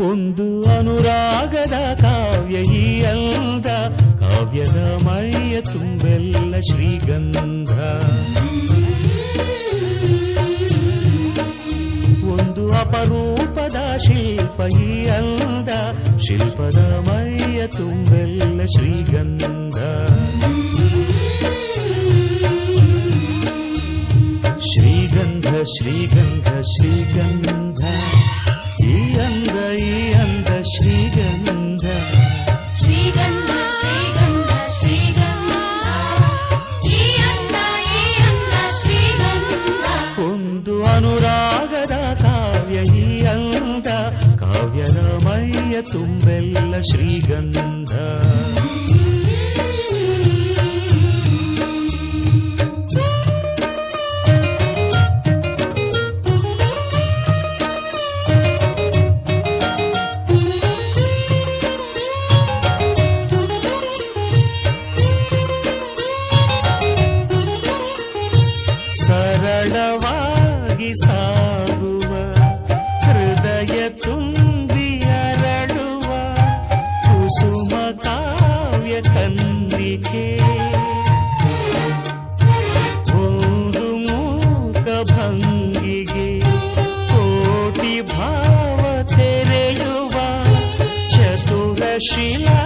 ಒಂದು ಅನುರಾಗದ ಕಾವ್ಯ ಈ ಅಂದ ಕಾವ್ಯದ ಮೈಯ ತುಂಬೆಲ್ಲ ಶ್ರೀಗಂಧ ಒಂದು ಅಪರೂಪದ ಶಿಲ್ಪ ಈ ಅಂದ ಶಿಲ್ಪದ ಮೈಯ ತುಂಬೆಲ್ಲ ಶ್ರೀಗಂಧ ಶ್ರೀಗಂಧ ಶ್ರೀಗಂಧ ಶ್ರೀಗಂಧ ಶ್ರೀಗಂಧ ಸರಳವಾಗಿ ಸಾಗುವ ಕಾವ್ಯ ಕನ್ನಿಕೆ ಒಂದು ಮೂಕ ಭಂಗಿಗೆ ಕೋಟಿ ಭಾವ ತೆರೆಯುವ ಚತುರ ಶಿಲಾ